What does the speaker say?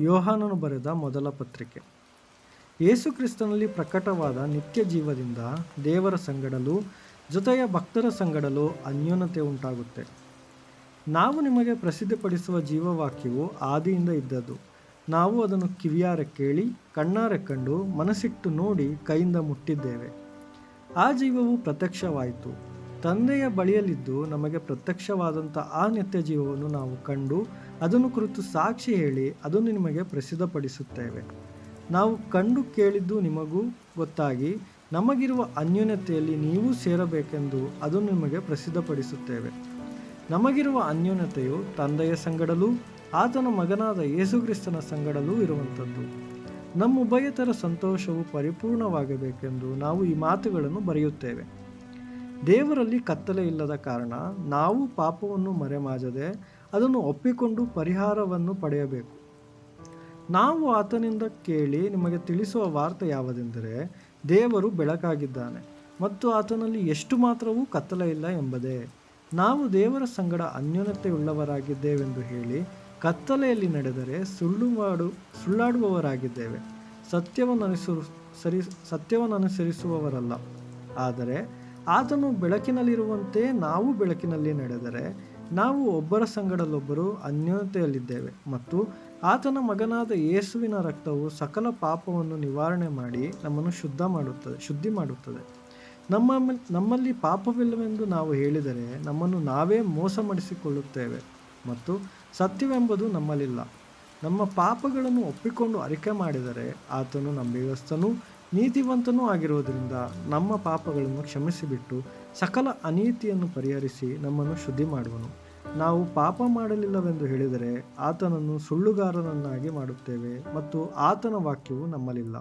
ಯೋಹಾನನು ಬರೆದ ಮೊದಲ ಪತ್ರಿಕೆ. ಯೇಸು ಕ್ರಿಸ್ತನಲ್ಲಿ ಪ್ರಕಟವಾದ ನಿತ್ಯ ಜೀವದಿಂದ ದೇವರ ಸಂಗಡಲು ಜೊತೆಯ ಭಕ್ತರ ಸಂಗಡಲು ಅನ್ಯೋನ್ಯತೆ ಉಂಟಾಗುತ್ತೆ. ನಾವು ನಿಮಗೆ ಪ್ರಸಿದ್ಧಪಡಿಸುವ ಜೀವವಾಕ್ಯವು ಆದಿಯಿಂದ ಇದ್ದದ್ದು. ನಾವು ಅದನ್ನು ಕಿವಿಯಾರೆ ಕೇಳಿ, ಕಣ್ಣಾರೆ ಕಂಡು, ಮನಸ್ಸಿಟ್ಟು ನೋಡಿ ಕೈಯಿಂದ ಮುಟ್ಟಿದ್ದೇವೆ. ಆ ಜೀವವು ಪ್ರತ್ಯಕ್ಷವಾಯಿತು. ತಂದೆಯ ಬಳಿಯಲ್ಲಿದ್ದು ನಮಗೆ ಪ್ರತ್ಯಕ್ಷವಾದಂಥ ಆ ನಿತ್ಯ ಜೀವವನ್ನು ನಾವು ಕಂಡು ಅದನ್ನು ಕುರಿತು ಸಾಕ್ಷಿ ಹೇಳಿ ಅದನ್ನು ನಿಮಗೆ ಪ್ರಸಿದ್ಧಪಡಿಸುತ್ತೇವೆ. ನಾವು ಕಂಡು ಕೇಳಿದ್ದು ನಿಮಗೂ ಗೊತ್ತಾಗಿ ನಮಗಿರುವ ಅನ್ಯೋನ್ಯತೆಯಲ್ಲಿ ನೀವು ಸೇರಬೇಕೆಂದು ಅದನ್ನು ನಿಮಗೆ ಪ್ರಸಿದ್ಧಪಡಿಸುತ್ತೇವೆ. ನಮಗಿರುವ ಅನ್ಯೋನ್ಯತೆಯು ತಂದೆಯ ಸಂಗಡಲೂ ಆತನ ಮಗನಾದ ಯೇಸುಕ್ರಿಸ್ತನ ಸಂಗಡಲೂ ಇರುವಂಥದ್ದು. ನಮ್ಮ ಉಭಯತರ ಸಂತೋಷವು ಪರಿಪೂರ್ಣವಾಗಬೇಕೆಂದು ನಾವು ಈ ಮಾತುಗಳನ್ನು ಬರೆಯುತ್ತೇವೆ. ದೇವರಲ್ಲಿ ಕತ್ತಲೆ ಇಲ್ಲದ ಕಾರಣ ನಾವು ಪಾಪವನ್ನು ಮರೆಮಾಜದೆ ಅದನ್ನು ಒಪ್ಪಿಕೊಂಡು ಪರಿಹಾರವನ್ನು ಪಡೆಯಬೇಕು. ನಾವು ಆತನಿಂದ ಕೇಳಿ ನಿಮಗೆ ತಿಳಿಸುವ ವಾರ್ತೆ ಯಾವುದೆಂದರೆ, ದೇವರು ಬೆಳಕಾಗಿದ್ದಾನೆ ಮತ್ತು ಆತನಲ್ಲಿ ಎಷ್ಟು ಮಾತ್ರವೂ ಕತ್ತಲೆ ಇಲ್ಲ ಎಂಬುದೇ. ನಾವು ದೇವರ ಸಂಗಡ ಅನ್ಯೋನ್ಯತೆಯುಳ್ಳವರಾಗಿದ್ದೇವೆಂದು ಹೇಳಿ ಕತ್ತಲೆಯಲ್ಲಿ ನಡೆದರೆ ಸುಳ್ಳು ಮಾಡು, ಸುಳ್ಳಾಡುವವರಾಗಿದ್ದೇವೆ. ಸತ್ಯವನ್ನು ಸರಿ, ಸತ್ಯವನ್ನು ಅನುಸರಿಸುವವರಲ್ಲ. ಆದರೆ ಆತನು ಬೆಳಕಿನಲ್ಲಿರುವಂತೆ ನಾವು ಬೆಳಕಿನಲ್ಲಿ ನಡೆದರೆ ನಾವು ಒಬ್ಬರ ಸಂಗಡಲೊಬ್ಬರು ಅನ್ಯೋನ್ಯತೆಯಲ್ಲಿದ್ದೇವೆ ಮತ್ತು ಆತನ ಮಗನಾದ ಯೇಸುವಿನ ರಕ್ತವು ಸಕಲ ಪಾಪವನ್ನು ನಿವಾರಣೆ ಮಾಡಿ ನಮ್ಮನ್ನು ಶುದ್ಧ ಮಾಡುತ್ತದೆ, ಶುದ್ಧಿ ಮಾಡುತ್ತದೆ. ನಮ್ಮ ನಮ್ಮಲ್ಲಿ ಪಾಪವಿಲ್ಲವೆಂದು ನಾವು ಹೇಳಿದರೆ ನಮ್ಮನ್ನು ನಾವೇ ಮೋಸ ಮಾಡಿಸಿಕೊಳ್ಳುತ್ತೇವೆ ಮತ್ತು ಸತ್ಯವೆಂಬುದು ನಮ್ಮಲ್ಲಿಲ್ಲ. ನಮ್ಮ ಪಾಪಗಳನ್ನು ಒಪ್ಪಿಕೊಂಡು ಅರಿಕೆ ಮಾಡಿದರೆ ಆತನು ನಂಬಿಗಸ್ತನೂ ನೀತಿವಂತನೂ ಆಗಿರುವುದರಿಂದ ನಮ್ಮ ಪಾಪಗಳನ್ನು ಕ್ಷಮಿಸಿಬಿಟ್ಟು ಸಕಲ ಅನೀತಿಯನ್ನು ಪರಿಹರಿಸಿ ನಮ್ಮನ್ನು ಶುದ್ಧಿ ಮಾಡುವನು. ನಾವು ಪಾಪ ಮಾಡಲಿಲ್ಲವೆಂದು ಹೇಳಿದರೆ ಆತನನ್ನು ಸುಳ್ಳುಗಾರನನ್ನಾಗಿ ಮಾಡುತ್ತೇವೆ ಮತ್ತು ಆತನ ವಾಕ್ಯವು ನಮ್ಮಲ್ಲಿಲ್ಲ.